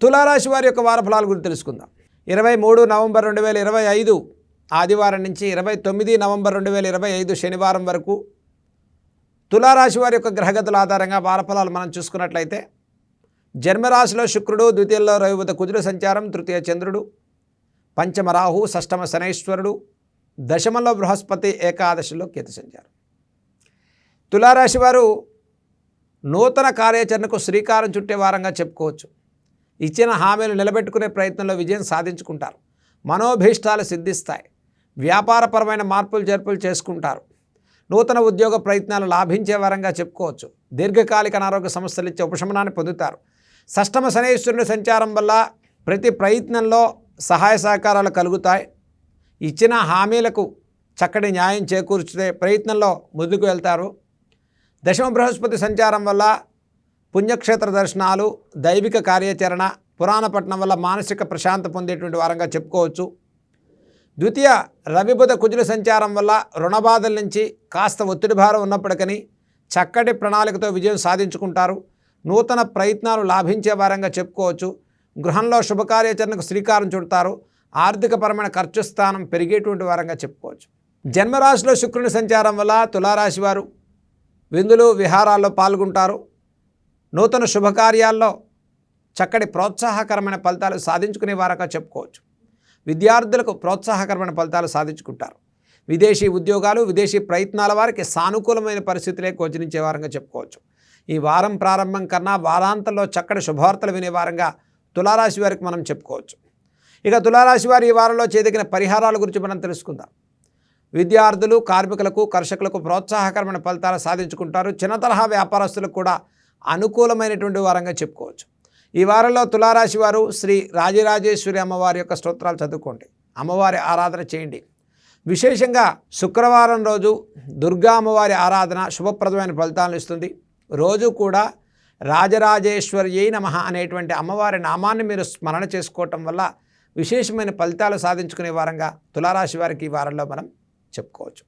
తులారాశి వారి యొక్క వార ఫలాల గురించి తెలుసుకుందాం. ఇరవై మూడు నవంబర్ రెండు వేల ఇరవై ఐదు ఆదివారం నుంచి ఇరవై తొమ్మిది నవంబర్ రెండు వేల ఇరవై ఐదు శనివారం వరకు తులారాశి వారి యొక్క గ్రహగతుల ఆధారంగా వారఫలాలు మనం చూసుకున్నట్లయితే జన్మరాశిలో శుక్రుడు ద్వితీయంలో రవివత కుజుల సంచారం తృతీయ చంద్రుడు పంచమ రాహు షష్టమ శనైశ్వరుడు దశమంలో బృహస్పతి ఏకాదశిలో కేతు సంచారం. తులారాశి వారు నూతన కార్యాచరణకు శ్రీకారం చుట్టే వారంగా చెప్పుకోవచ్చు. ఇచ్చిన హామీలు నిలబెట్టుకునే ప్రయత్నంలో విజయం సాధించుకుంటారు. మనోభీష్టాలు సిద్ధిస్తాయి. వ్యాపారపరమైన మార్పులు చేర్పులు చేసుకుంటారు. నూతన ఉద్యోగ ప్రయత్నాలు లాభించే వారంగా చెప్పుకోవచ్చు. దీర్ఘకాలిక అనారోగ్య సమస్యలు ఇచ్చే ఉపశమనాన్ని పొందుతారు. సష్టమ శనేశ్వరుని సంచారం వల్ల ప్రతి ప్రయత్నంలో సహాయ సహకారాలు కలుగుతాయి. ఇచ్చిన హామీలకు చక్కటి న్యాయం చేకూర్చే ప్రయత్నంలో ముందుకు వెళ్తారు. దశమ బృహస్పతి సంచారం వల్ల పుణ్యక్షేత్ర దర్శనాలు దైవిక కార్యాచరణ పురాణపట్నం వల్ల మానసిక ప్రశాంత పొందేటువంటి వారంగా చెప్పుకోవచ్చు. ద్వితీయ రవిబుధ కుజుల సంచారం వల్ల రుణబాధల నుంచి కాస్త ఒత్తిడి భారం ఉన్నప్పటికని చక్కటి ప్రణాళికతో విజయం సాధించుకుంటారు. నూతన ప్రయత్నాలు లాభించే వారంగా చెప్పుకోవచ్చు. గృహంలో శుభకార్యాచరణకు శ్రీకారం చుడతారు. ఆర్థికపరమైన ఖర్చు స్థానం పెరిగేటువంటి వారంగా చెప్పుకోవచ్చు. జన్మరాశిలో శుక్రుని సంచారం వల్ల తులారాశి వారు విందులు విహారాల్లో పాల్గొంటారు. నూతన శుభకార్యాల్లో చక్కటి ప్రోత్సాహకరమైన ఫలితాలు సాధించుకునే వారగా చెప్పుకోవచ్చు. విద్యార్థులకు ప్రోత్సాహకరమైన ఫలితాలు సాధించుకుంటారు. విదేశీ ఉద్యోగాలు విదేశీ ప్రయత్నాల వారికి సానుకూలమైన పరిస్థితులే గోచరించే వారంగా చెప్పుకోవచ్చు. ఈ వారం ప్రారంభం కన్నా వారాంతంలో చక్కటి శుభవార్తలు వినే వారంగా తులారాశి వారికి మనం చెప్పుకోవచ్చు. ఇక తులారాశి వారి ఈ వారంలో చేదగిన పరిహారాల గురించి మనం తెలుసుకుందాం. విద్యార్థులు కార్మికులకు కర్షకులకు ప్రోత్సాహకరమైన ఫలితాలు సాధించుకుంటారు. చిన్న తరహా వ్యాపారస్తులకు కూడా అనుకూలమైనటువంటి వారంగా చెప్పుకోవచ్చు. ఈ వారంలో తులారాశి వారు శ్రీ రాజరాజేశ్వరి అమ్మవారి యొక్క స్తోత్రాలు చదువుకోండి. అమ్మవారి ఆరాధన చేయండి. విశేషంగా శుక్రవారం రోజు దుర్గా అమ్మవారి ఆరాధన శుభప్రదమైన ఫలితాలను ఇస్తుంది. రోజు కూడా రాజరాజేశ్వరి నమ అనేటువంటి అమ్మవారి నామాన్ని మీరు స్మరణ చేసుకోవటం వల్ల విశేషమైన ఫలితాలు సాధించుకునే వారంగా తులారాశి వారికి ఈ వారంలో మనం చెప్పుకోవచ్చు.